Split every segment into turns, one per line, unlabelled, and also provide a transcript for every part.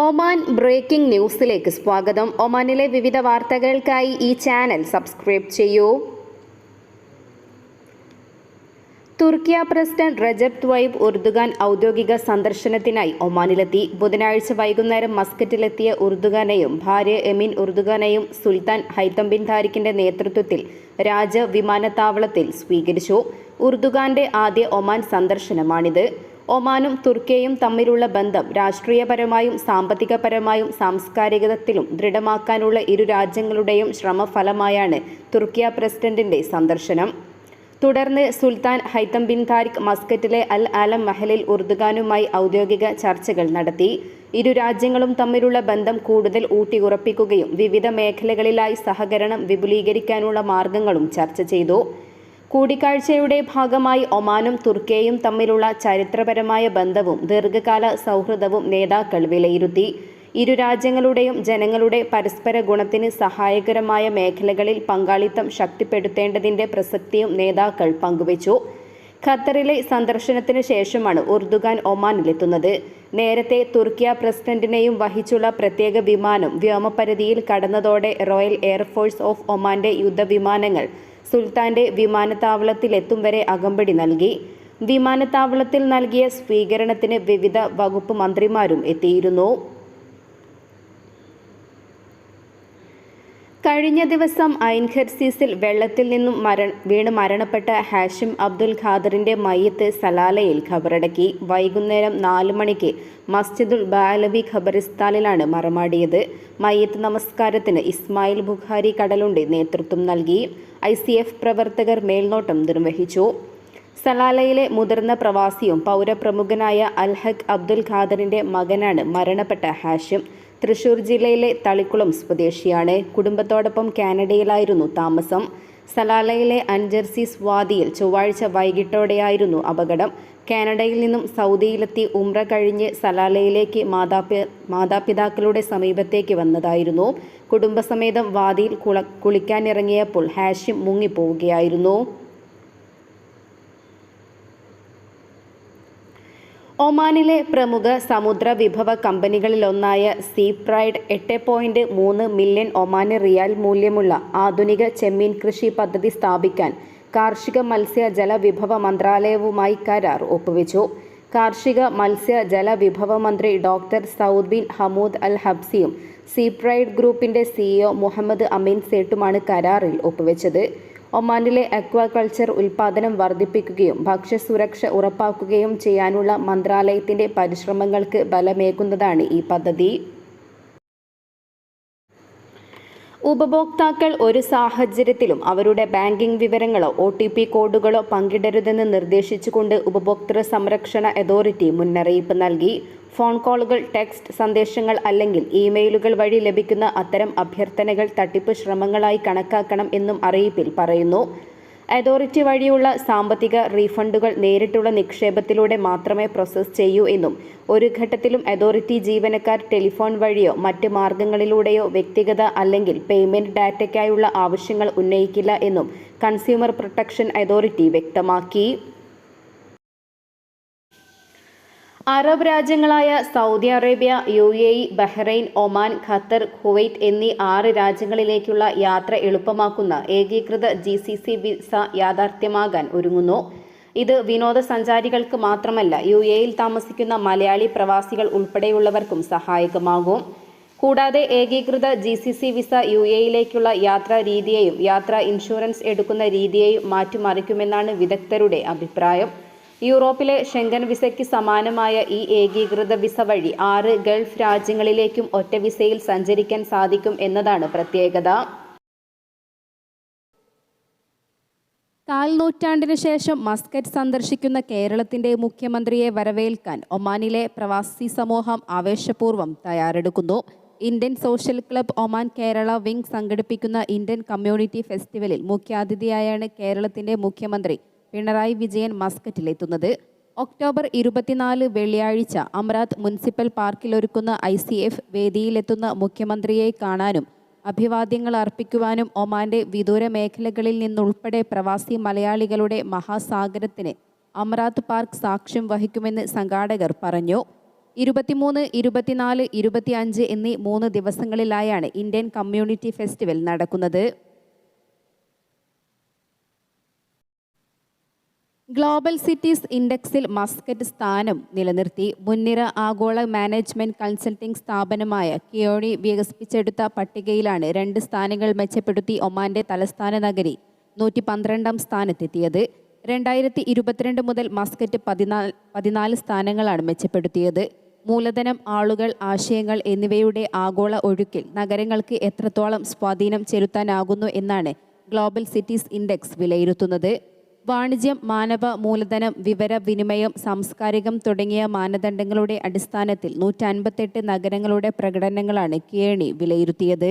Oman breaking ന്യൂസിലേക്ക് സ്വാഗതം. ഒമാനിലെ വിവിധ വാർത്തകൾക്കായി ഈ ചാനൽ സബ്സ്ക്രൈബ് ചെയ്യൂ. തുർക്കിയ പ്രസിഡന്റ് റജബ് ത്വൈബ് ഉർദുഗാൻ ഔദ്യോഗിക സന്ദർശനത്തിനായി ഒമാനിലെത്തി. ബുധനാഴ്ച വൈകുന്നേരം മസ്കറ്റിലെത്തിയ ഉർദുഗാനെയും ഭാര്യ എമിൻ ഉർദുഗാനെയും സുൽത്താൻ ഹൈത്തം ബിൻ താരിഖിന്റെ നേതൃത്വത്തിൽ രാജ വിമാനത്താവളത്തിൽ സ്വീകരിച്ചു. ഉർദുഗാന്റെ ആദ്യ ഒമാൻ സന്ദർശനമാണിത്. ഒമാനും തുർക്കിയയും തമ്മിലുള്ള ബന്ധം രാഷ്ട്രീയപരമായും സാമ്പത്തികപരമായും സാംസ്കാരികതത്തിലും ദൃഢമാക്കാനുള്ള ഇരു രാജ്യങ്ങളുടെയും ശ്രമഫലമായാണ് തുർക്കിയ പ്രസിഡന്റിന്റെ സന്ദർശനം. തുടർന്ന് സുൽത്താൻ ഹൈത്തം ബിൻ താരിഖ് മസ്കറ്റിലെ അൽ ആലം മഹലിൽ ഉർദുഗാനുമായി ഔദ്യോഗിക ചർച്ചകൾ നടത്തി. ഇരു രാജ്യങ്ങളും തമ്മിലുള്ള ബന്ധം കൂടുതൽ ഊട്ടിയുറപ്പിക്കുകയും വിവിധ മേഖലകളിലായി സഹകരണം വിപുലീകരിക്കാനുള്ള മാർഗങ്ങളും ചർച്ച ചെയ്തു. കൂടിക്കാഴ്ചയുടെ ഭാഗമായി ഒമാനും തുർക്കിയയും തമ്മിലുള്ള ചരിത്രപരമായ ബന്ധവും ദീർഘകാല സൗഹൃദവും നേതാക്കൾ വിലയിരുത്തി. ഇരു രാജ്യങ്ങളുടെയും ജനങ്ങളുടെ പരസ്പര ഗുണത്തിന് സഹായകരമായ മേഖലകളിൽ പങ്കാളിത്തം ശക്തിപ്പെടുത്തേണ്ടതിന്റെ പ്രസക്തിയും നേതാക്കൾ പങ്കുവച്ചു. ഖത്തറിലെ സന്ദർശനത്തിന് ശേഷമാണ് ഉർദുഗാൻ ഒമാനിലെത്തുന്നത്. നേരത്തെ തുർക്കിയ പ്രസിഡന്റിനെയും വഹിച്ചുള്ള പ്രത്യേക വിമാനം വ്യോമപരിധിയിൽ കടന്നതോടെ റോയൽ എയർഫോഴ്സ് ഓഫ് ഒമാന്റെ യുദ്ധവിമാനങ്ങൾ സുൽത്താന്റെ വിമാനത്താവളത്തിലെത്തും വരെ അകമ്പടി നൽകി. വിമാനത്താവളത്തിൽ നൽകിയ സ്വീകരണത്തിന് വിവിധ വകുപ്പ് മന്ത്രിമാരും എത്തിയിരുന്നു. കഴിഞ്ഞ ദിവസം ഐൻഖർസീസിൽ വെള്ളത്തിൽ നിന്നും മര വീണ് മരണപ്പെട്ട ഹാഷിം അബ്ദുൽ ഖാദറിന്റെ മയ്യത്ത് സലാലയിൽ ഖബറടക്കി. വൈകുന്നേരം നാലു മണിക്ക് മസ്ജിദുൽ ബാലവി ഖബറിസ്ഥാനിലാണ് മറമാടിയത്. മയ്യത്ത് നമസ്കാരത്തിന് ഇസ്മായിൽ ബുഖാരി കടലുണ്ടി നേതൃത്വം നൽകി. ഐ പ്രവർത്തകർ മേൽനോട്ടം നിർവഹിച്ചു. സലാലയിലെ മുതിർന്ന പ്രവാസിയും പൗരപ്രമുഖനായ അൽഹഖ് അബ്ദുൽ ഖാദറിന്റെ മകനാണ് മരണപ്പെട്ട ഹാഷിം. തൃശൂർ ജില്ലയിലെ തളിക്കുളം സ്വദേശിയാണ്. കുടുംബത്തോടൊപ്പം കാനഡയിലായിരുന്നു താമസം. സലാലയിലെ അഞ്ചർസി വാദിയിൽ ചൊവ്വാഴ്ച വൈകിട്ടോടെയായിരുന്നു അപകടം. കാനഡയിൽ നിന്നും സൗദിയിലെത്തി ഉംറ കഴിഞ്ഞ് സലാലയിലേക്ക് മാതാപി മാതാപിതാക്കളുടെ സമീപത്തേക്ക് വന്നതായിരുന്നു. കുടുംബസമേതം വാദിയിൽ കുള കുളിക്കാനിറങ്ങിയപ്പോൾ ഹാഷിം മുങ്ങിപ്പോവുകയായിരുന്നു. ഒമാനിലെ പ്രമുഖ സമുദ്ര വിഭവ കമ്പനികളിലൊന്നായ സീ പ്രൈഡ് എട്ട് പോയിന്റ് മൂന്ന് മില്യൺ ഒമാന് റിയാൽ മൂല്യമുള്ള ആധുനിക ചെമ്മീൻ കൃഷി പദ്ധതി സ്ഥാപിക്കാൻ കാർഷിക മത്സ്യ ജലവിഭവ മന്ത്രാലയവുമായി കരാർ ഒപ്പുവെച്ചു. കാർഷിക മത്സ്യ ജലവിഭവ മന്ത്രി doctor Saud bin Hamood al ഹബ്സിയും Sea Pride ഗ്രൂപ്പിന്റെ സിഇഒ മുഹമ്മദ് അമീൻ സേട്ടുമാണ് കരാറിൽ ഒപ്പുവെച്ചത്. ഒമാനിലെ അക്വാകൾച്ചർ ഉൽപാദനം വർദ്ധിപ്പിക്കുകയും ഭക്ഷ്യസുരക്ഷ ഉറപ്പാക്കുകയും ചെയ്യാനുള്ള മന്ത്രാലയത്തിന്റെ പരിശ്രമങ്ങൾക്ക് ബലമേകുന്നതാണ് ഈ പദ്ധതി. ഉപഭോക്താക്കൾ ഒരു സാഹചര്യത്തിലും അവരുടെ ബാങ്കിംഗ് വിവരങ്ങളോ ഒ ടി പി കോഡുകളോ പങ്കിടരുതെന്ന് നിർദ്ദേശിച്ചുകൊണ്ട് ഉപഭോക്തൃ സംരക്ഷണ അതോറിറ്റി മുന്നറിയിപ്പ് നൽകി. ഫോൺ കോളുകൾ ടെക്സ്റ്റ് സന്ദേശങ്ങൾ അല്ലെങ്കിൽ ഇമെയിലുകൾ വഴി ലഭിക്കുന്ന അത്തരം അഭ്യർത്ഥനകൾ തട്ടിപ്പ് ശ്രമങ്ങളായി കണക്കാക്കണം എന്നും അറിയിപ്പിൽ പറയുന്നു. അതോറിറ്റി വഴിയുള്ള സാമ്പത്തിക റീഫണ്ടുകൾ നേരിട്ടുള്ള നിക്ഷേപത്തിലൂടെ മാത്രമേ പ്രോസസ്സ് ചെയ്യൂ എന്നും ഒരു ഘട്ടത്തിലും അതോറിറ്റി ജീവനക്കാർ ടെലിഫോൺ വഴിയോ മറ്റ് മാർഗങ്ങളിലൂടെയോ വ്യക്തിഗത അല്ലെങ്കിൽ പേയ്മെന്റ് ഡാറ്റയ്ക്കായുള്ള ആവശ്യങ്ങൾ ഉന്നയിക്കില്ല എന്നും കൺസ്യൂമർ പ്രൊട്ടക്ഷൻ അതോറിറ്റി വ്യക്തമാക്കി. Arab രാജ്യങ്ങളായ Saudi Arabia U A E Bahrain Oman Qatar Kuwait എന്നീ ആറ് രാജ്യങ്ങളിലേക്കുള്ള യാത്ര എളുപ്പമാക്കുന്ന ഏകീകൃത ജി സി സി വിസ യാഥാർത്ഥ്യമാകാൻ ഒരുങ്ങുന്നു. ഇത് വിനോദസഞ്ചാരികൾക്ക് മാത്രമല്ല യു എയിൽ താമസിക്കുന്ന മലയാളി പ്രവാസികൾ ഉൾപ്പെടെയുള്ളവർക്കും സഹായകമാകും. കൂടാതെ ഏകീകൃത G C C visa U എയിലേക്കുള്ള യാത്രാ രീതിയെയും യാത്രാ ഇൻഷുറൻസ് എടുക്കുന്ന രീതിയെയും മാറ്റിമറിക്കുമെന്നാണ് വിദഗ്ധരുടെ അഭിപ്രായം. യൂറോപ്പിലെ ഷെങ്കൻ വിസയ്ക്ക് സമാനമായ ഈ ഏകീകൃത വിസ വഴി ആറ് ഗൾഫ് രാജ്യങ്ങളിലേക്കും ഒറ്റ വിസയിൽ സഞ്ചരിക്കാൻ സാധിക്കും എന്നതാണ് പ്രത്യേകത. കാൽനൂറ്റാണ്ടിന് ശേഷം മസ്കറ്റ് സന്ദർശിക്കുന്ന കേരളത്തിന്റെ മുഖ്യമന്ത്രിയെ വരവേൽക്കാൻ ഒമാനിലെ പ്രവാസി സമൂഹം ആവേശപൂർവം തയ്യാറെടുക്കുന്നു. Indian social club Oman Kerala wing സംഘടിപ്പിക്കുന്ന ഇന്ത്യൻ കമ്മ്യൂണിറ്റി ഫെസ്റ്റിവലിൽ മുഖ്യാതിഥിയായാണ് കേരളത്തിന്റെ മുഖ്യമന്ത്രി. പിണറായി വിജയൻ മസ്കറ്റിലെത്തുന്നത്. ഒക്ടോബർ ഇരുപത്തിനാല് വെള്ളിയാഴ്ച അമ്രാത് മുനിസിപ്പൽ പാർക്കിൽ ഒരുക്കുന്ന ഐ സി എഫ് വേദിയിലെത്തുന്ന മുഖ്യമന്ത്രിയെ കാണാനും അഭിവാദ്യങ്ങൾ അർപ്പിക്കുവാനും ഒമാന്റെ വിദൂര മേഖലകളിൽ നിന്നുൾപ്പെടെ പ്രവാസി മലയാളികളുടെ മഹാസാഗരത്തിന് അമ്രാത് പാർക്ക് സാക്ഷ്യം വഹിക്കുമെന്ന് സംഘാടകർ പറഞ്ഞു. ഇരുപത്തിമൂന്ന് ഇരുപത്തിനാല് ഇരുപത്തിയഞ്ച് എന്നീ മൂന്ന് ദിവസങ്ങളിലായാണ് ഇന്ത്യൻ കമ്മ്യൂണിറ്റി ഫെസ്റ്റിവൽ നടക്കുന്നത്. ഗ്ലോബൽ സിറ്റീസ് ഇൻഡെക്സിൽ മസ്കറ്റ് സ്ഥാനം നിലനിർത്തി. മുൻനിര ആഗോള മാനേജ്മെന്റ് കൺസൾട്ടിംഗ് സ്ഥാപനമായ കിയോണി വികസിപ്പിച്ചെടുത്ത പട്ടികയിലാണ് രണ്ട് സ്ഥാനങ്ങൾ മെച്ചപ്പെടുത്തി ഒമാന്റെ തലസ്ഥാന നഗരി നൂറ്റി പന്ത്രണ്ടാം സ്ഥാനത്തെത്തിയത്. രണ്ടായിരത്തി ഇരുപത്തിരണ്ട് മുതൽ മസ്കറ്റ് പതിനാല് പതിനാല് സ്ഥാനങ്ങളാണ് മെച്ചപ്പെടുത്തിയത്. മൂലധനം ആളുകൾ ആശയങ്ങൾ എന്നിവയുടെ ആഗോള ഒഴുക്കിൽ നഗരങ്ങൾക്ക് എത്രത്തോളം സ്വാധീനം ചെലുത്താനാകുന്നു എന്നാണ് ഗ്ലോബൽ സിറ്റീസ് ഇൻഡെക്സ് വിലയിരുത്തുന്നത്. വാണിജ്യം മാനവ മൂലധനം വിവര വിനിമയം സാംസ്കാരികം തുടങ്ങിയ മാനദണ്ഡങ്ങളുടെ അടിസ്ഥാനത്തിൽ നൂറ്റൻപത്തെട്ട് നഗരങ്ങളുടെ പ്രകടനങ്ങളാണ് കേണി വിലയിരുത്തിയത്.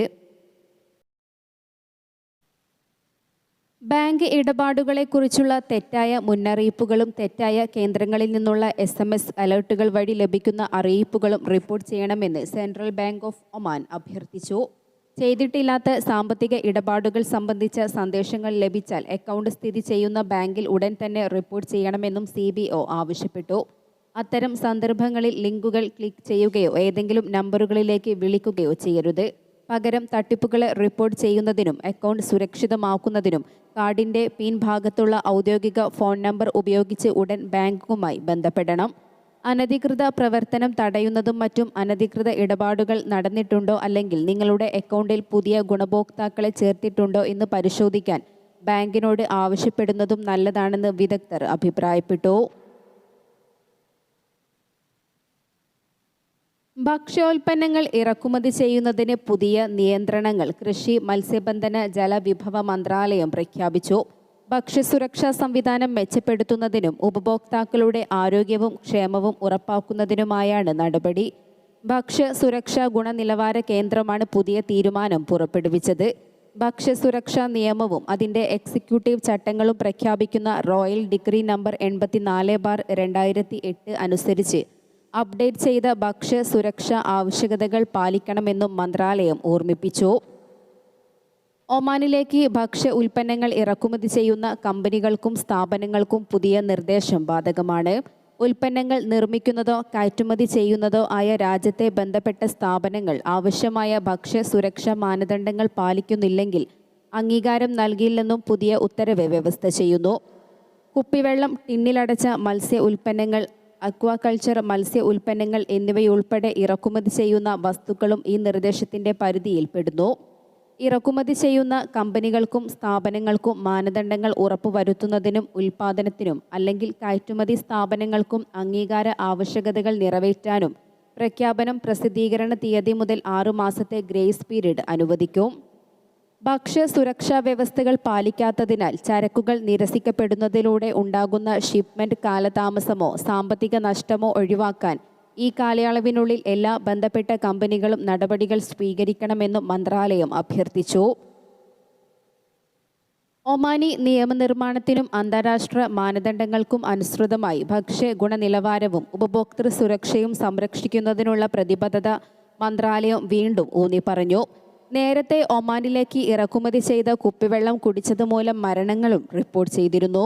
ബാങ്ക് ഇടപാടുകളെക്കുറിച്ചുള്ള തെറ്റായ മുന്നറിയിപ്പുകളും തെറ്റായ കേന്ദ്രങ്ങളിൽ നിന്നുള്ള എസ് എം എസ് അലേർട്ടുകൾ വഴി ലഭിക്കുന്ന അറിയിപ്പുകളും റിപ്പോർട്ട് ചെയ്യണമെന്ന് സെൻട്രൽ ബാങ്ക് ഓഫ് ഒമാൻ അഭ്യർത്ഥിച്ചു. ചെയ്തിട്ടില്ലാത്ത സാമ്പത്തിക ഇടപാടുകൾ സംബന്ധിച്ച സന്ദേശങ്ങൾ ലഭിച്ചാൽ അക്കൗണ്ട് സ്ഥിതി ചെയ്യുന്ന ബാങ്കിൽ ഉടൻ തന്നെ റിപ്പോർട്ട് ചെയ്യണമെന്നും സി ആവശ്യപ്പെട്ടു. അത്തരം സന്ദർഭങ്ങളിൽ ലിങ്കുകൾ ക്ലിക്ക് ചെയ്യുകയോ ഏതെങ്കിലും നമ്പറുകളിലേക്ക് വിളിക്കുകയോ ചെയ്യരുത്. പകരം തട്ടിപ്പുകളെ റിപ്പോർട്ട് ചെയ്യുന്നതിനും അക്കൗണ്ട് സുരക്ഷിതമാക്കുന്നതിനും കാർഡിന്റെ പിൻഭാഗത്തുള്ള ഔദ്യോഗിക ഫോൺ നമ്പർ ഉപയോഗിച്ച് ഉടൻ ബാങ്കുമായി ബന്ധപ്പെടണം. അനധികൃത പ്രവർത്തനം തടയുന്നതും മറ്റും അനധികൃത ഇടപാടുകൾ നടന്നിട്ടുണ്ടോ? അല്ലെങ്കിൽ നിങ്ങളുടെ അക്കൗണ്ടിൽ പുതിയ ഗുണഭോക്താക്കളെ ചേർത്തിട്ടുണ്ടോ എന്ന് പരിശോധിക്കാൻ ബാങ്കിനോട് ആവശ്യപ്പെടുന്നതും നല്ലതാണെന്ന് വിദഗ്ധർ അഭിപ്രായപ്പെട്ടു. ഭക്ഷ്യോൽപ്പന്നങ്ങൾ ഇറക്കുമതി ചെയ്യുന്നതിന് പുതിയ നിയന്ത്രണങ്ങൾ കൃഷി മത്സ്യബന്ധന ജലവിഭവ മന്ത്രാലയം പ്രഖ്യാപിച്ചു. ഭക്ഷ്യസുരക്ഷാ സംവിധാനം മെച്ചപ്പെടുത്തുന്നതിനും ഉപഭോക്താക്കളുടെ ആരോഗ്യവും ക്ഷേമവും ഉറപ്പാക്കുന്നതിനുമായാണ് നടപടി. ഭക്ഷ്യ സുരക്ഷാ ഗുണനിലവാര കേന്ദ്രമാണ് പുതിയ തീരുമാനം പുറപ്പെടുവിച്ചത്. ഭക്ഷ്യസുരക്ഷാ നിയമവും അതിന്റെ എക്സിക്യൂട്ടീവ് ചട്ടങ്ങളും പ്രഖ്യാപിക്കുന്ന റോയൽ ഡിഗ്രി നമ്പർ എൺപത്തിനാല് ബാർ രണ്ടായിരത്തി എട്ട് അനുസരിച്ച് അപ്ഡേറ്റ് ചെയ്ത ഭക്ഷ്യ സുരക്ഷാ ആവശ്യകതകൾ പാലിക്കണമെന്നും മന്ത്രാലയം ഓർമ്മിപ്പിച്ചു. ഒമാനിലേക്ക് ഭക്ഷ്യ ഉൽപ്പന്നങ്ങൾ ഇറക്കുമതി ചെയ്യുന്ന കമ്പനികൾക്കും സ്ഥാപനങ്ങൾക്കും പുതിയ നിർദ്ദേശം ബാധകമാണ്. ഉൽപ്പന്നങ്ങൾ നിർമ്മിക്കുന്നതോ കയറ്റുമതി ചെയ്യുന്നതോ ആയ രാജ്യത്തെ ബന്ധപ്പെട്ട സ്ഥാപനങ്ങൾ ആവശ്യമായ ഭക്ഷ്യ സുരക്ഷാ മാനദണ്ഡങ്ങൾ പാലിക്കുന്നില്ലെങ്കിൽ അംഗീകാരം നൽകിയില്ലെന്നും പുതിയ ഉത്തരവ് വ്യവസ്ഥ ചെയ്യുന്നു. കുപ്പിവെള്ളം ടിന്നിലടച്ച മത്സ്യ ഉൽപ്പന്നങ്ങൾ അക്വാകൾച്ചർ മത്സ്യ ഉൽപ്പന്നങ്ങൾ എന്നിവയുൾപ്പെടെ ഇറക്കുമതി ചെയ്യുന്ന വസ്തുക്കളും ഈ നിർദ്ദേശത്തിന്റെ പരിധിയിൽപ്പെടുന്നു. ഇറക്കുമതി ചെയ്യുന്ന കമ്പനികൾക്കും സ്ഥാപനങ്ങൾക്കും മാനദണ്ഡങ്ങൾ ഉറപ്പുവരുത്തുന്നതിനും ഉൽപാദനത്തിനും അല്ലെങ്കിൽ കയറ്റുമതി സ്ഥാപനങ്ങൾക്കും അംഗീകാര ആവശ്യകതകൾ നിറവേറ്റാനും പ്രഖ്യാപനം പ്രസിദ്ധീകരണ തീയതി മുതൽ ആറു മാസത്തെ ഗ്രേസ് പീരീഡ് അനുവദിക്കും. ഭക്ഷ്യ സുരക്ഷാ വ്യവസ്ഥകൾ പാലിക്കാത്തതിനാൽ ചരക്കുകൾ നിരസിക്കപ്പെടുന്നതിലൂടെ ഉണ്ടാകുന്ന ഷിപ്മെന്റ് കാലതാമസമോ സാമ്പത്തിക നഷ്ടമോ ഒഴിവാക്കാൻ ഈ കാലയളവിനുള്ളിൽ എല്ലാ ബന്ധപ്പെട്ട കമ്പനികളും നടപടികൾ സ്വീകരിക്കണമെന്നും മന്ത്രാലയം അഭ്യർത്ഥിച്ചു. ഒമാനി നിയമനിർമ്മാണത്തിനും അന്താരാഷ്ട്ര മാനദണ്ഡങ്ങൾക്കും അനുസൃതമായി ഭക്ഷ്യ ഗുണനിലവാരവും ഉപഭോക്തൃ സുരക്ഷയും സംരക്ഷിക്കുന്നതിനുള്ള പ്രതിബദ്ധത മന്ത്രാലയം വീണ്ടും ഊന്നി പറഞ്ഞു നേരത്തെ ഒമാനിലേക്ക് ഇറക്കുമതി ചെയ്ത കുപ്പിവെള്ളം കുടിച്ചതുമൂലം മരണങ്ങളും റിപ്പോർട്ട് ചെയ്തിരുന്നു.